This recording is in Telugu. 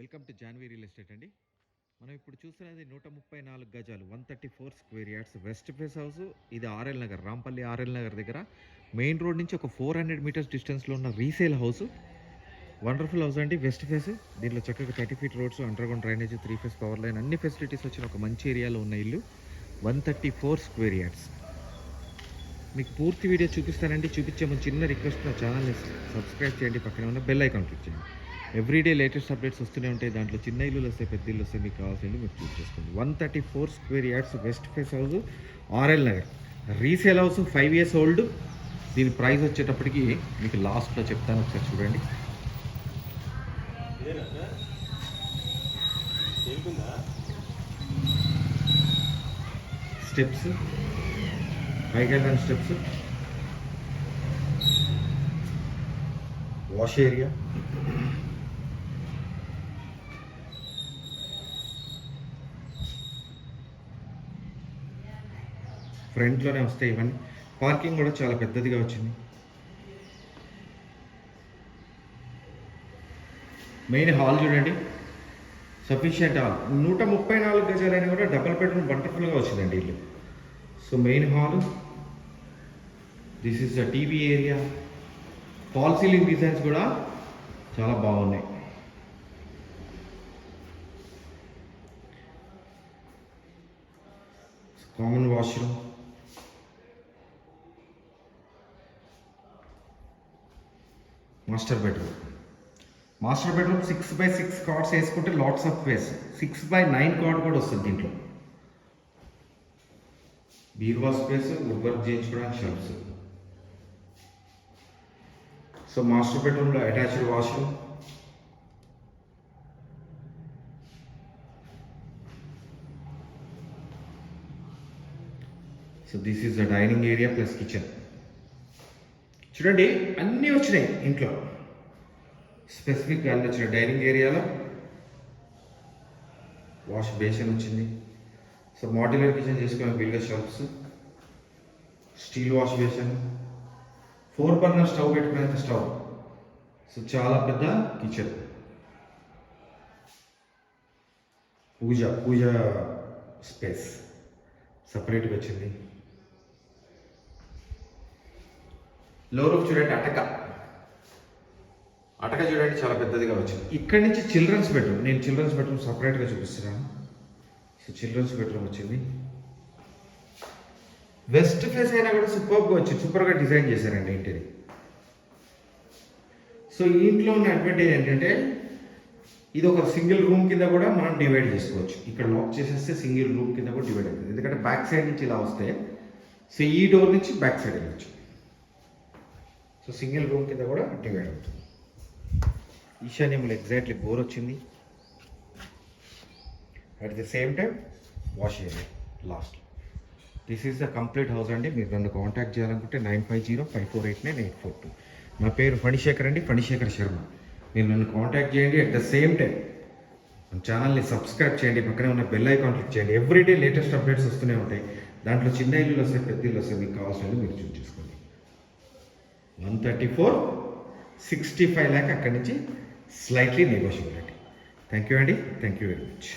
Welcome to Janhvi real estate అండి. మనం ఇప్పుడు చూస్తున్నది నూట ముప్పై నాలుగు గజాలు one thirty four square yards west face house. ఇది ఆర్ఎల్ నగర్ రాంపల్లి ఆర్ఎల్ నగర్ దగ్గర. మెయిన్ రోడ్ నుంచి ఒక ఫోర్ హండ్రెడ్ మీటర్స్ డిస్టెన్స్లో ఉన్న రీసేల్ హౌస్. వండర్ఫుల్ హౌస్ అండి వెస్ట్ ఫేస్. దీంట్లో చక్కగా thirty feet roads underground drainage three phase power line అన్ని ఫెసిలిటీస్ వచ్చిన ఒక మంచి ఏరియాలో ఉన్న ఇల్లు one thirty four square yards. మీకు పూర్తి వీడియో చూపిస్తానండి. చూపించే ముందు చిన్న రిక్వెస్ట్ నా ఛానల్ని సబ్స్క్రైబ్ చేయండి. పక్కన ఉన్న బెల్ ఐకాన్ క్లిక్ చేయండి. ఎవ్రీడే లేటెస్ట్ అప్డేట్స్ వస్తూనే ఉంటాయి. దాంట్లో చిన్న ఇల్లులు వస్తాయి పెద్ద ఇల్లు వస్తాయి. మీకు కావాల్సింది మీరు చూస్ చేసుకోండి. One thirty four square yards west face house RL Nagar resale house five years old దీని ప్రైస్ వచ్చేటప్పటికి మీకు లాస్ట్లో చెప్తాను ఒకసారి చూడండి. స్టెప్స్ పైకి స్టెప్స్ వాష్ ఏరియా ఫ్రంట్లోనే వస్తాయి ఇవన్నీ. పార్కింగ్ కూడా చాలా పెద్దదిగా వచ్చింది. మెయిన్ హాల్ చూడండి. Sufficient hall. నూట ముప్పై నాలుగు గజాలైన కూడా డబల్ బెడ్రూమ్ వండర్ఫుల్గా వచ్చిందండి ఇల్లు. So main hall. This is the TV area. Fall ceiling designs కూడా చాలా బాగున్నాయి. Common washroom. Master bedroom. Master bedroom six by six cots వేసుకుంటే lots of space six by nine cot కూడా వస్తుంది దీంట్లో. బీరువా స్పేస్ వర్క్ చేయించుకోవడానికి షెల్ఫ్స్ సో మాస్టర్ బెడ్రూమ్లో attached washroom so this is the dining area plus kitchen చూడండి అన్నీ వచ్చినాయి ఇంట్లో. స్పెసిఫిక్గా అన్నీ వచ్చినాయి డైనింగ్ ఏరియాలో వాష్ బేసిన్ వచ్చింది. సో మాడ్యులర్ కిచెన్ చేసుకునే బిల్గా shelves steel wash basin four burner stove పెట్టుకునేంత stove so చాలా పెద్ద కిచెన్ పూజ పూజ స్పేస్ సపరేట్గా వచ్చింది. లో రూఫ్ చూడండి అటక అటక చూడండి చాలా పెద్దదిగా వచ్చింది. ఇక్కడి నుంచి చిల్డ్రన్స్ బెడ్రూమ్ నేను చిల్డ్రన్స్ బెడ్రూమ్ సపరేట్గా చూపిస్తున్నాను సో చిల్డ్రన్స్ బెడ్రూమ్ వచ్చింది. వెస్ట్ ఫేస్ అయినా కూడా సూపర్గా వచ్చింది. సూపర్గా డిజైన్ చేశారండి ఇంటిని. సో ఇంట్లో ఉన్న అడ్వాంటేజ్ ఏంటంటే ఇది ఒక సింగిల్ రూమ్ కింద కూడా మనం డివైడ్ చేసుకోవచ్చు. ఇక్కడ లాక్ చేసేస్తే సింగిల్ రూమ్ కింద కూడా డివైడ్ అవుతుంది. ఎందుకంటే బ్యాక్ సైడ్ నుంచి ఇలా వస్తే సో ఈ డోర్ నుంచి బ్యాక్ సైడ్ వెళ్ళచ్చు. సో సింగిల్ రూమ్ కింద కూడా డివైడ్ అవుతుంది ఈశాన్యంలో ఎగ్జాక్ట్లీ బోర్ వచ్చింది. At the same time wash area last this is the complete house అండి. మీరు నన్ను కాంటాక్ట్ చేయాలనుకుంటే nine five zero five four eight nine eight four two నా పేరు ఫణిశేఖర్ అండి ఫణిశేఖర్ శర్మ. మీరు నన్ను కాంటాక్ట్ చేయండి. అట్ ద సేమ్ టైం మన ఛానల్ని సబ్స్క్రైబ్ చేయండి. పక్కనే ఉన్న బెల్ ఐకాన్ క్లిక్ చేయండి. ఎవ్రీడే లేటెస్ట్ అప్డేట్స్ వస్తూనే ఉంటాయి. దాంట్లో చిన్న ఇల్లులు వస్తాయి పెద్ద ఇల్లు వస్తాయి. మీకు కావాల్సినవి మీరు చూస్ చేసుకోండి. One thirty four sixty five lakh అక్కడి నుంచి స్లైట్లీ నెగోషియబిలిటీ థ్యాంక్ యూ అండి థ్యాంక్ యూ వెరీ మచ్